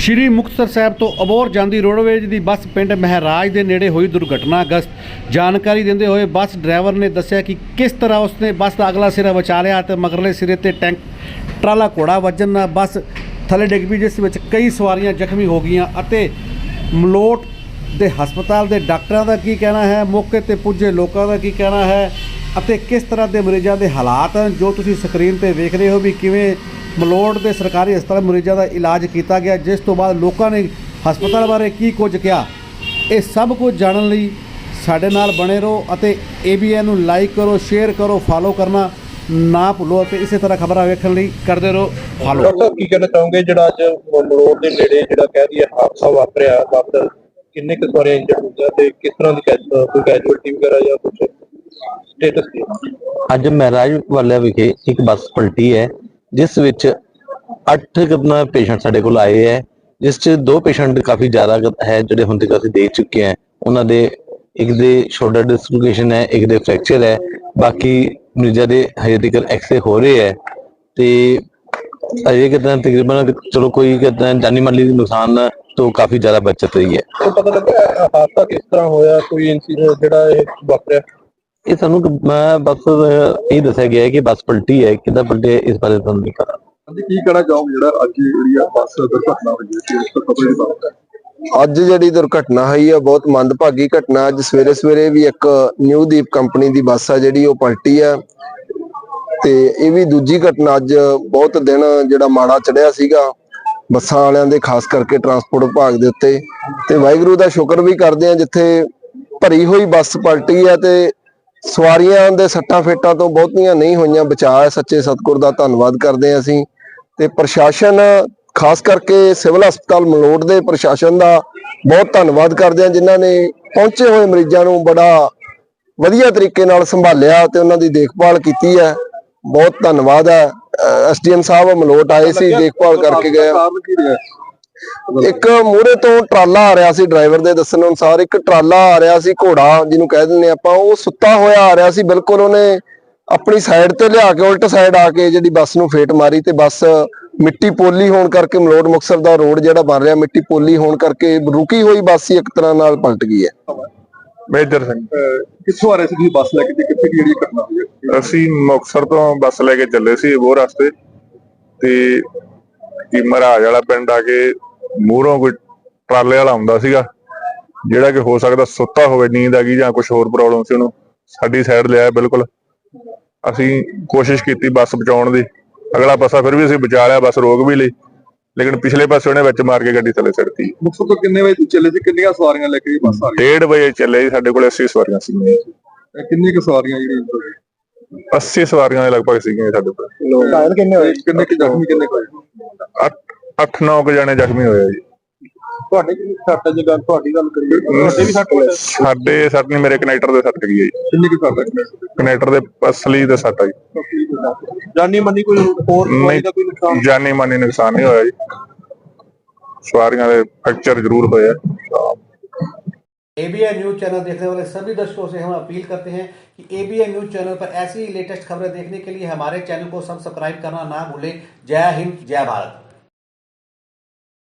ਸ਼੍ਰੀ ਮੁਕਤਸਰ ਸਾਹਿਬ ਤੋਂ ਅਬੋਰ ਜਾਂਦੀ ਰੋਡਵੇਜ ਦੀ ਬੱਸ ਪਿੰਡ ਮਹਿਰਾਜ ਦੇ ਨੇੜੇ ਹੋਈ ਦੁਰਘਟਨਾ ਗਸਤ ਜਾਣਕਾਰੀ ਦਿੰਦੇ ਹੋਏ ਬੱਸ ਡਰਾਈਵਰ ਨੇ ਦੱਸਿਆ ਕਿ ਕਿਸ ਤਰ੍ਹਾਂ ਉਸਨੇ ਬੱਸ ਦਾ ਅਗਲਾ ਸਿਰਾ ਬਚਾ ਲਿਆ ਤੇ ਮਗਰਲੇ ਸਿਰੇ ਤੇ ਟੈਂਕ ਟਰਾਲਾ ਘੋੜਾ ਵੱਜਣ ਨਾਲ ਬੱਸ ਥੱਲੇ ਡਿੱਗ ਪਈ, ਜਿਸ ਵਿੱਚ ਕਈ ਸਵਾਰੀਆਂ ਜ਼ਖਮੀ ਹੋ ਗਈਆਂ ਅਤੇ ਮਲੋਟ ਦੇ ਹਸਪਤਾਲ ਦੇ ਡਾਕਟਰਾਂ ਦਾ ਕੀ ਕਹਿਣਾ ਹੈ, ਮੌਕੇ ਤੇ ਪੁੱਜੇ ਲੋਕਾਂ ਦਾ ਕੀ ਕਹਿਣਾ ਹੈ ਅਤੇ ਕਿਸ ਤਰ੍ਹਾਂ ਦੇ ਮਰੀਜ਼ਾਂ ਦੇ ਹਾਲਾਤ ਹਨ, ਜੋ ਤੁਸੀਂ ਸਕਰੀਨ ਤੇ ਵੇਖ ਰਹੇ ਹੋ ਵੀ ਕਿਵੇਂ ਮਲੋਟ ਦੇ ਸਰਕਾਰੀ ਹਸਪਤਾਲ ਮਰੀਜ਼ਾਂ ਦਾ ਇਲਾਜ ਕੀਤਾ ਗਿਆ ਜਿਸ ਤੋਂ ਬਾਅਦ ਲੋਕਾਂ ਨੇ ਹਸਪਤਾਲ ਬਾਰੇ ਕੀ ਕੁਝ ਕਿਹਾ? ਇਹ ਸਭ ਕੁਝ ਜਾਣਨ ਲਈ ਸਾਡੇ ਨਾਲ ਬਣੇ ਰਹੋ ਅਤੇ ABN ਨੂੰ ਲਾਈਕ ਕਰੋ ਸ਼ੇਅਰ ਕਰੋ ਫਾਲੋ ਕਰਨਾ ਨਾ ਭੁੱਲੋ ਅਤੇ ਇਸੇ ਤਰ੍ਹਾਂ ਖਬਰਾਂ ਵੇਖਣ ਲਈ ਕਰਦੇ ਰਹੋ ਫਾਲੋ ਡਾਕਟਰ ਸਾਹਿਬ ਕੀ ਕਹਿਣਾ ਚਾਹੋਗੇ? ਜਿਹੜਾ ਅੱਜ ਮਲੋੜ ਦੇ ਨੇੜੇ ਜਿਹੜਾ ਕਹਿ ਦਈਏ ਹਾਦਸਾ ਵਾਪਰਿਆ ਬੱਸ ਕਿੰਨੇ ਕੁ ਸਵਾਰੀਆਂ ਇੰਜਰਡ ਹੋਈਆਂ ਤੇ ਕਿਸ ਤਰ੍ਹਾਂ ਦੀ ਕੋਈ ਕੈਜੁਅਲਟੀ ਵਗੈਰਾ ਜਾਂ ਕੁਝ ਸਟੇਟਸ ਕੀ ਹੈ? ਅੱਜ ਮਹਿਰਾਜ ਵਾਲਿਆ ਵਿਖੇ ਇੱਕ ਬੱਸ ਪਲਟੀ ਹੈ। ਜਿਸ ਵਿੱਚ 8 ਕਿਤਨਾ ਪੇਸ਼ੈਂਟ ਸਾਡੇ ਕੋਲ ਆਏ ਹੈ, ਜਿਸ ਚ ਦੋ ਪੇਸ਼ੈਂਟ ਕਾਫੀ ਜ਼ਿਆਦਾ ਹੈ, ਜਿਹੜੇ ਹੁਣ ਤੱਕ ਅਸੀਂ ਦੇਖ ਚੁੱਕੇ ਹਾਂ। ਉਹਨਾਂ ਦੇ ਇੱਕ ਦੇ ਸ਼ੋਲਡਰ ਡਿਸਲੋਕੇਸ਼ਨ ਹੈ, ਇੱਕ ਦੇ ਫ੍ਰੈਕਚਰ ਹੈ। ਬਾਕੀ ਮਰੀਜ਼ਾਂ ਦੇ ਹਜੇ ਤੱਕ ਐਕਸਰੇ ਹੋ ਰਹੇ ਹੈ। ਤੇ ਅਜੇ ਕਿਤਨਾ ਤਕਰੀਬਨ ਚਲੋ ਕੋਈ ਕਿਤਨਾ ਜਾਨੀ ਮਾਲੀ ਦੇ ਨੁਕਸਾਨ ਤੋਂ ਕਾਫੀ ਜ਼ਿਆਦਾ ਬਚਤ ਰਹੀ ਹੈ। ਪਤਾ ਲੱਗਾ ਹਾਦਸਾ ਕਿਸ ਤਰ੍ਹਾਂ ਹੋਇਆ, ਕੋਈ ਇਨਸੀਡੈਂਟ ਜਿਹੜਾ ਇਹ ਵਾਪਰਿਆ? ਇਹ ਸਾਨੂੰ ਕ- ਮੈਂ ਬਸ ਇਹ ਦੱਸਿਆ ਗਿਆ ਹੈ ਕਿ ਬੱਸ ਪਲਟੀ ਹੈ ਕਿੱਦਾਂ ਪਲਟੀ ਹੈ ਇਸ ਬਾਰੇ ਤੁਹਾਨੂੰ ਨਹੀਂ ਪਤਾ। ਹਾਂਜੀ ਕੀ ਕਹਿਣਾ ਚਾਹੋਗੇ ਜਿਹੜਾ ਅੱਜ ਜਿਹੜੀ ਆ ਬੱਸ ਦੁਰਘਟਨਾ ਹੋਈ ਹੈ ਇਸ ਤੋਂ ਖਬਰ ਬਾਤ ਅੱਜ ਜਿਹੜੀ ਦੁਰਘਟਨਾ ਹੋਈ ਹੈ ਬਹੁਤ ਮੰਦਭਾਗੀ ਘਟਨਾ ਅੱਜ ਸਵੇਰੇ ਸਵੇਰੇ ਵੀ ਇੱਕ ਨਿਊ ਦੀਪ ਕੰਪਨੀ ਦੀ ਬੱਸ ਆ ਜਿਹੜੀ ਉਹ ਪਲਟੀ ਹੈ ਤੇ ਇਹ ਵੀ ਦੂਜੀ ਘਟਨਾ ਅੱਜ ਬਹੁਤ ਦਿਨ ਜਿਹੜਾ ਮਾੜਾ ਚੜਿਆ ਸੀਗਾ ਬੱਸਾਂ ਵਾਲਿਆਂ ਦੇ ਖਾਸ ਕਰਕੇ ਟਰਾਂਸਪੋਰਟ ਵਿਭਾਗ ਦੇ ਉੱਤੇ। ਤੇ ਵਾਹਿਗੁਰੂ ਦਾ ਸ਼ੁਕਰ ਵੀ ਕਰਦੇ ਆ ਜਿੱਥੇ ਭਰੀ ਹੋਈ ਬੱਸ ਪਲਟੀ ਹੈ ਤੇ ਸਵਾਰੀਆਂ ਦੇ ਸੱਟਾਂ ਫੇਟਾਂ ਤੋਂ ਬਹੁਤੀਆਂ ਨਹੀਂ ਹੋਈਆਂ। ਬਚਾਅ ਸੱਚੇ ਸਤਿਗੁਰ ਦਾ ਧੰਨਵਾਦ ਕਰਦੇ ਹਾਂ ਅਸੀਂ। ਤੇ ਪ੍ਰਸ਼ਾਸਨ, ਖਾਸ ਕਰਕੇ ਸਿਵਲ ਹਸਪਤਾਲ ਮਲੋਟ ਦੇ ਪ੍ਰਸ਼ਾਸਨ ਦਾ ਬਹੁਤ ਧੰਨਵਾਦ ਕਰਦੇ ਹਾਂ, ਜਿਨ੍ਹਾਂ ਨੇ ਪਹੁੰਚੇ ਹੋਏ ਮਰੀਜ਼ਾਂ ਨੂੰ ਬੜਾ ਵਧੀਆ ਤਰੀਕੇ ਨਾਲ ਸੰਭਾਲਿਆ ਤੇ ਉਹਨਾਂ ਦੀ ਦੇਖਭਾਲ ਕੀਤੀ ਹੈ। ਬਹੁਤ ਧੰਨਵਾਦ ਹੈ। ਐਸਡੀਐਮ ਸਾਹਿਬ ਮਲੋਟ ਆਏ ਸੀ, ਦੇਖਭਾਲ ਕਰਕੇ ਗਏ। ਇੱਕ ਮੂਹਰੇ ਤੋਂ ਟਰਾਲਾ ਆ ਰਿਹਾ ਸੀ ਡਰਾਈਵਰ ਦੇ ਦੱਸਣ ਅਨੁਸਾਰ ਇੱਕ ਟਰਾਲਾ ਆ ਰਿਹਾ ਸੀ ਘੋੜਾ ਜਿਹਨੂੰ ਕਹਿ ਦਿੰਦੇ ਆਪਾਂ ਉਹ ਸੁੱਤਾ ਹੋਇਆ ਆ ਰਿਹਾ ਸੀ ਬਿਲਕੁਲ ਉਹਨੇ ਆਪਣੀ ਸਾਈਡ ਤੇ ਲਿਆ ਕੇ ਉਲਟ ਸਾਈਡ ਆ ਕੇ ਜਿਹੜੀ ਬੱਸ ਨੂੰ ਫੇਟ ਮਾਰੀ ਤੇ ਬੱਸ ਮਿੱਟੀ ਪੋਲੀ ਹੋਣ ਕਰਕੇ ਮਲੋਟ ਮੁਕਤਸਰ ਦਾ ਰੋਡ ਜਿਹੜਾ ਬਣ ਰਿਹਾ ਮਿੱਟੀ ਪੋਲੀ ਹੋਣ ਕਰਕੇ ਰੁਕੀ ਹੋਈ ਬੱਸ ਹੀ ਇੱਕ ਤਰ੍ਹਾਂ ਨਾਲ ਪਲਟ ਗਈ ਹੈ। ਮੇਜਰ ਸਿੰਘ। ਕਿੱਥੋਂ ਆ ਰਹੇ ਸੀ ਤੁਸੀਂ ਬੱਸ ਲੈ ਕੇ ਤੇ ਕਿੱਥੇ ਜਿਹੜੀ ਘਟਨਾ ਹੋਈ ਹੈ? ਅਸੀਂ ਮੁਕਤਸਰ ਤੋਂ ਬੱਸ ਲੈ ਕੇ ਚੱਲੇ ਸੀ ਉਹ ਰਸਤੇ ਤੇ ਕੀ ਮਹਾਰਾਜ ਵਾਲਾ ਪਿੰਡ ਆ ਕੇ ਮੂਹਰੋਂ ਕੋਈ ਟਰਾਲੇ ਵਾਲਾ ਆਉਂਦਾ ਸੀਗਾ ਜਿਹੜਾ ਕਿ ਹੋ ਸਕਦਾ ਸੁੱਤਾ ਹੋਵੇ ਨੀਂਦ ਆ ਗਈ ਜਾਂ ਕੁਝ ਹੋਰ ਪ੍ਰੋਬਲਮ ਸੀ ਉਹਨੂੰ ਸਾਡੀ ਸਾਈਡ ਲਿਆਇਆ ਬਿਲਕੁਲ। ਅਸੀਂ ਕੋਸ਼ਿਸ਼ ਕੀਤੀ ਬੱਸ ਬਚਾਉਣ ਦੀ। ਅਗਲਾ ਪਾਸਾ ਫਿਰ ਵੀ ਅਸੀਂ ਬਚਾ ਲਿਆ ਬੱਸ ਰੋਕ ਵੀ ਲਈ। ਲੇਕਿਨ ਪਿਛਲੇ ਪਾਸੇ ਉਹਨੇ ਵਿੱਚ ਮਾਰ ਕੇ ਗੱਡੀ ਥੱਲੇ ਸਿੱਟਤੀ ਮੁਕਤਸਰ ਤੋਂ ਕਿੰਨੇ ਵਜੇ ਚੱਲੇ ਸੀ? ਕਿੰਨੀਆਂ ਸਵਾਰੀਆਂ ਲੈ ਕੇ ਬੱਸ ਆ ਰਹੀ 1:30 ਵਜੇ ਚੱਲੇ ਸੀ, ਸਾਡੇ ਕੋਲ 80 ਸਵਾਰੀਆਂ ਸੀਗੀਆਂ। ਹੈ ਕਿੰਨੀ ਕੁ ਸਵਾਰੀਆਂ ਜਿਹੜੀਆਂ ਇੰਜਰਡ ਹੋਈਆਂ 80 ਸਵਾਰੀਆਂ ਦੇ ਲਗਭਗ ਸੀਗੀਆਂ ਸਾਡੇ ਕੋਲ। ਘਾਇਲ ਕਿੰਨੇ ਹੋਏ? ਕਿੰਨੇ ਕਿ ਜ਼ਖਮੀ ਕਿੰਨੇ ਹੋਏ? 8-9 ਕੁ ਜਣੇ ਜ਼ਖਮੀ ਹੋਏ ਆ ਜੀ ਤੁਹਾਡੇ ਕਿੰਨੀ ਕੁ ਸੱਟ ਹੈ ਜੇ ਗੱਲ ਤੁਹਾਡੀ ਗੱਲ ਕਰੀਏ ਤੁਹਾਡੇ ਵੀ ਸੱਟ ਹੋਈ ਹੈ? ਸਾਡੇ ਸੱਟ ਨਹੀਂ ਮੇਰੇ ਕਨੈਕਟਰ ਦੇ ਸੱਟ ਗਈ ਹੈ ਜੀ ਕਿੰਨੀ ਕੁ ਸੱਟ ਹੈ ਕਨੈਕਟਰ ਦੇ ਅਸਲੀ ਦੇ ਸੱਟ ਆ ਜੀ ਜਾਨੀ ਮੰਨੀ ਕੋਈ ਹੋਰ ਕੋਈ ਦਾ ਕੋਈ ਨੁਕਸਾਨ ਜਾਨੀ ਮਾਨੀ ਨੁਕਸਾਨ ਨਹੀਂ ਹੋਇਆ ਜੀ ਸਵਾਰੀਆਂ ਦੇ ਫ੍ਰੈਕਚਰ ਜ਼ਰੂਰ ਹੋਏ ਆ एबीएन न्यूज चैनल देखने वाले सभी दर्शकों से हम अपील करते हैं कि एबीएन न्यूज चैनल पर ऐसी लेटेस्ट खबरें देखने के लिए हमारे चैनल को सब्सक्राइब करना ना भूलें जय हिंद जय भारत